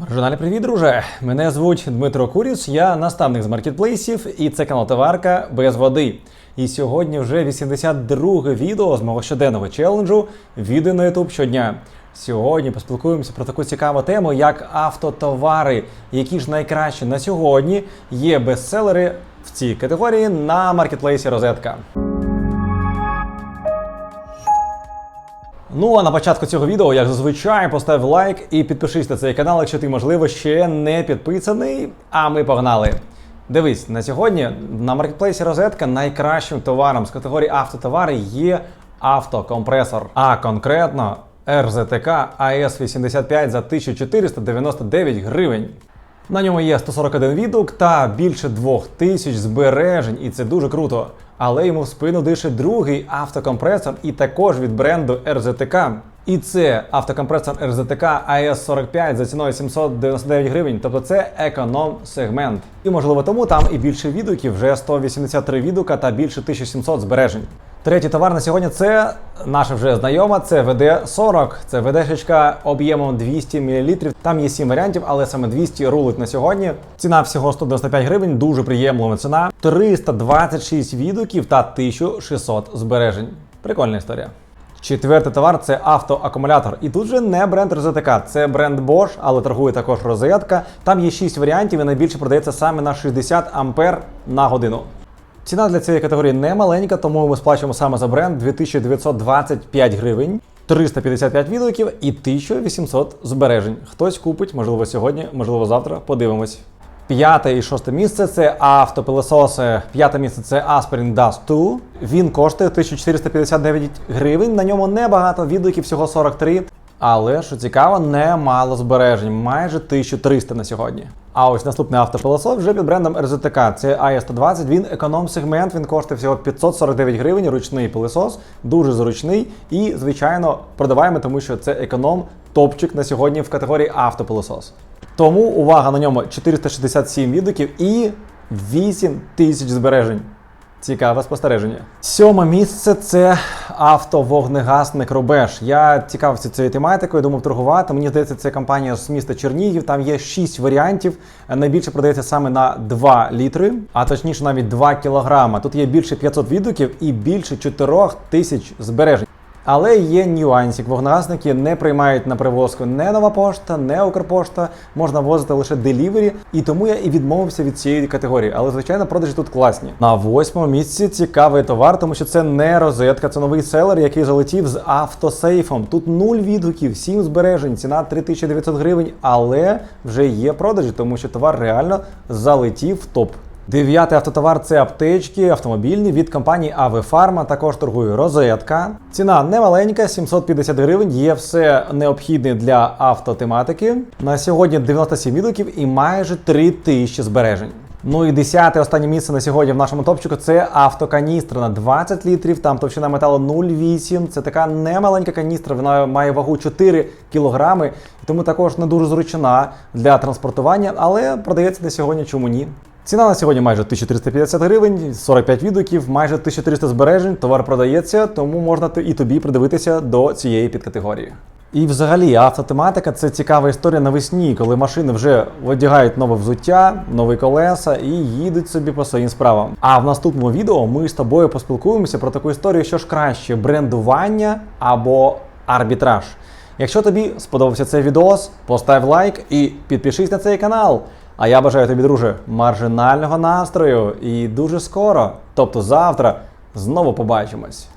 Маржинальний привіт, друже! Мене звуть Дмитро Куріс, я наставник з маркетплейсів, і це канал Товарка без води. І сьогодні вже 82 відео з мого щоденного челенджу відео на YouTube щодня. Сьогодні поспілкуємося про таку цікаву тему, як автотовари, які ж найкращі на сьогодні є бестселери в цій категорії на маркетплейсі Розетка. Ну а на початку цього відео, як зазвичай, постав лайк і підпишись на цей канал, якщо ти, можливо, ще не підписаний. А ми погнали. Дивись, на сьогодні на маркетплейсі Розетка найкращим товаром з категорії автотовари є автокомпресор, а конкретно РЗТК АС85 за 1499 гривень. На ньому є 141 відгук та більше 2000 збережень, і це дуже круто. Але йому в спину дише другий автокомпресор, і також від бренду RZTK. І це автокомпресор RZTK AS45 за ціною 799 гривень, тобто це економ-сегмент. І можливо тому там і більше відгуків, вже 183 відгука та більше 1700 збережень. Третій товар на сьогодні це наша вже знайома, це ВД-40. Це ВД-шечка об'ємом 200 мл. Там є 7 варіантів, але саме 200 рулить на сьогодні. Ціна всього 195 гривень, дуже приємлива ціна. 326 відгуків та 1600 збережень. Прикольна історія. Четвертий товар це автоакумулятор. І тут же не бренд RZTK, це бренд Bosch, але торгує також розетка. Там є 6 варіантів і найбільше продається саме на 60 ампер на годину. Ціна для цієї категорії не маленька, тому ми сплачуємо саме за бренд 2925 гривень, 355 відгуків і 1800 збережень. Хтось купить, можливо, сьогодні, можливо, завтра. Подивимось. П'яте і шосте місце це автопилососи. П'яте місце це Aspirin Dust 2. Він коштує 1459 гривень. На ньому небагато відгуків, всього 43. Але що цікаво, немало збережень, майже 1300 на сьогодні. А ось наступний автопилосос вже під брендом RZTK. Це AE120, він економ-сегмент, він коштує всього 549 гривень, ручний пилосос, дуже зручний і, звичайно, продаваємо, тому що це економ топчик на сьогодні в категорії автопилосос. Тому увага на ньому 467 відгуків і 8 тисяч збережень. Цікаве спостереження. Сьоме місце це автовогнегасник Рубеж. Я цікавився цією тематикою, думав торгувати. Мені здається, це компанія з міста Чернігів. Там є 6 варіантів. Найбільше продається саме на 2 літри, а точніше навіть 2 кілограма. Тут є більше 500 відгуків і більше 4 тисяч збережень. Але є нюансик. Вогнегасники не приймають на привозку не нова пошта, не Укрпошта. Можна возити лише делівері, і тому я і відмовився від цієї категорії. Але звичайно, продажі тут класні. На восьмому місці цікавий товар, тому що це не розетка, це новий селер, який залетів з автосейфом. Тут нуль відгуків, 7 збережень, ціна 3900 гривень, але вже є продажі, тому що товар реально залетів в топ. Дев'ятий автотовар це аптечки автомобільні від компанії АВ Фарма. Також торгує розетка. Ціна немаленька, 750 гривень. Є все необхідне для автотематики. На сьогодні 97 відгуків і майже 3000 збережень. Ну і десяте останнє місце на сьогодні в нашому топчику це автоканістра на 20 літрів. Там товщина металу 0,8. Це така немаленька каністра. Вона має вагу 4 кілограми, тому також не дуже зручна для транспортування, але продається на сьогодні. Чому ні? Ціна на сьогодні майже 1350 гривень, 45 відгуків, майже 1300 збережень. Товар продається, тому можна і тобі придивитися до цієї підкатегорії. І взагалі автотематика це цікава історія навесні, коли машини вже одягають нове взуття, нові колеса і їдуть собі по своїм справам. А в наступному відео ми з тобою поспілкуємося про таку історію, що ж краще брендування або арбітраж. Якщо тобі сподобався цей відос, постав лайк і підпишись на цей канал. А я бажаю тобі, друже, маржинального настрою і дуже скоро, тобто завтра, знову побачимось.